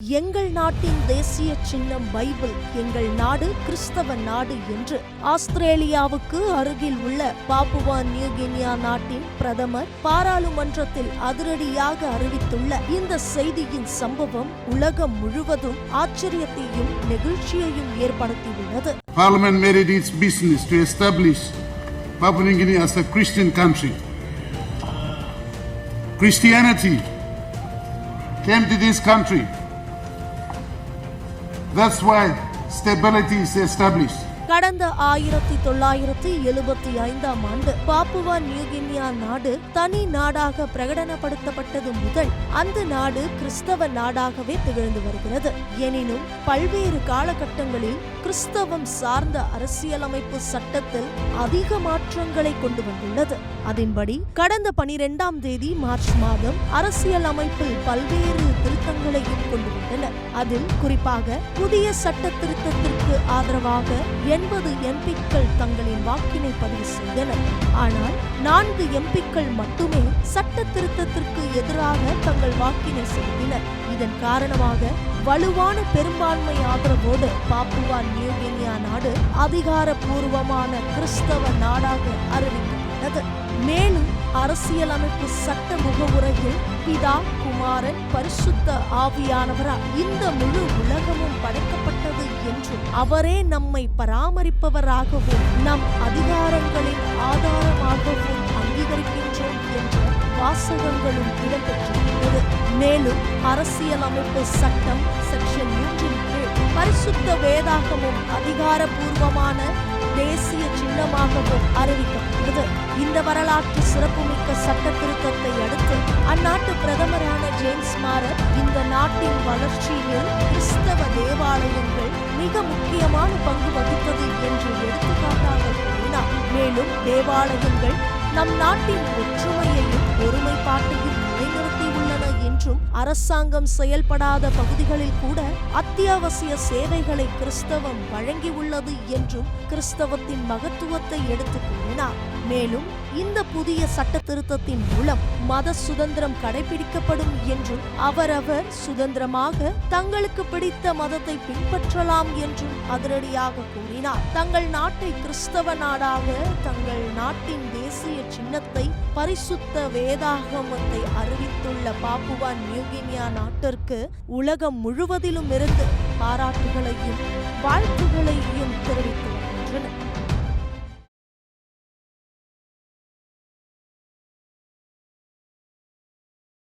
எங்கள் நாட்டின் தேசிய சின்னம் பைபிள் எங்கள் நாடு கிறிஸ்தவ நாடு என்று ஆஸ்திரேலியாவுக்கு அருகில் உள்ள பாப்புவா நியூகினியா நாட்டின் பிரதமர் பாராளுமன்றத்தில் அதிரடியாக அறிவித்துள்ள இந்த செய்தியின் சம்பவம் உலகம் முழுவதும் ஆச்சரியத்தையும் நெகிழ்ச்சியையும் ஏற்படுத்தியுள்ளது Parliament made it its business to establish Papua New Guinea as a Christian country. Christianity came to this country. That's why stability is established. கடந்த ஆயிரத்தி தொள்ளாயிரத்தி எழுபத்தி ஐந்தாம் ஆண்டு பாப்புவா நியூகினியா நாடு தனி நாடாக பிரகடனப்படுத்தப்பட்டது முதல் அந்த நாடு கிறிஸ்தவ நாடாகவே திகழ்ந்து வருகிறது. எனினும் பல்வேறு காலகட்டங்களில் கிறிஸ்தவம் சார்ந்த அரசியலமைப்பு சட்டத்தில் அதிக மாற்றங்களை கொண்டு வந்துள்ளது. அதன்படி கடந்த பனிரெண்டாம் தேதி மார்ச் மாதம் அரசியல் அமைப்பில் பல்வேறு திருத்தங்களையும் கொண்டு வந்தனர். அதில் குறிப்பாக புதிய சட்ட திருத்தத்திற்கு ஆதரவாக எண்பது எம்பிக்கள் தங்களின் வாக்கினை பதிவு செய்தனர். ஆனால் நான்கு எம்பிக்கள் மட்டுமே சட்ட திருத்தத்திற்கு எதிராக தங்கள் வாக்கினை செலுத்தினர் இதன் காரணமாக வலுவான பெரும்பான்மை ஆதரவோடு பாப்புவா நியூகினியா நாடு அதிகாரப்பூர்வமான கிறிஸ்தவ நாடாக அறிவித்தது அரசியலமைப்பு சட்ட முகவுரையில் பிதா குமாரன் பரிசுத்த ஆவியானவரா இந்த முழு உலகமும் படைக்கப்பட்டது என்றும் அவரே நம்மை பராமரிப்பவராகவும் நம் அதிகாரங்களின் ஆதாரமாகவும் அங்கீகரிக்கின்றோம் என்ற வாசகங்களும் இடம்பெற்றிருக்கிறது. மேலும் அரசியலமைப்பு சட்டம் செக்ஷன் மூன்றின் கீழ் பரிசுத்த வேதாகமும் அதிகாரபூர்வமான தேசிய சின்னமாகவும் அறிவிக்கப்பட்டது. இந்த வரலாற்று சிறப்புமிக்க சட்ட திருத்தத்தை அடுத்து அந்நாட்டு பிரதமரான ஜேம்ஸ் மாரர் இந்த நாட்டின் வளர்ச்சியில் கிறிஸ்தவ தேவாலயங்கள் மிக முக்கியமான பங்கு வகித்தது என்று எடுத்துக்காட்டாக கூறினார். மேலும் தேவாலயங்கள் நம் நாட்டின் ஒற்றுமையையும் ஒருமைப்பாட்டையும் நிலைநிறுத்தியுள்ளன என்றும் அரசாங்கம் செயல்படாத பகுதிகளில் கூட அத்தியாவசிய சேவைகளை கிறிஸ்தவம் வழங்கியுள்ளது என்றும் கிறிஸ்தவத்தின் மகத்துவத்தை எடுத்து கூறினார். மேலும் இந்த புதிய சட்ட திருத்தத்தின் மூலம் மத சுதந்திரம் கடைபிடிக்கப்படும் என்றும் அவரவர் சுதந்திரமாக தங்களுக்கு பிடித்த மதத்தை பின்பற்றலாம் என்றும் அதிரடியாக கூறினார். தங்கள் நாட்டை கிறிஸ்தவ நாடாக தங்கள் நாட்டின் தேசிய சின்னத்தை பரிசுத்த வேதாகமத்தை அறிவித்துள்ள பாப்புவா கினியா நாட்டிற்கு உலகம் முழுவதிலும் இருந்து பாராட்டுகளையும் வாழ்த்துகளையும் தெரிவித்து வருகின்றனர்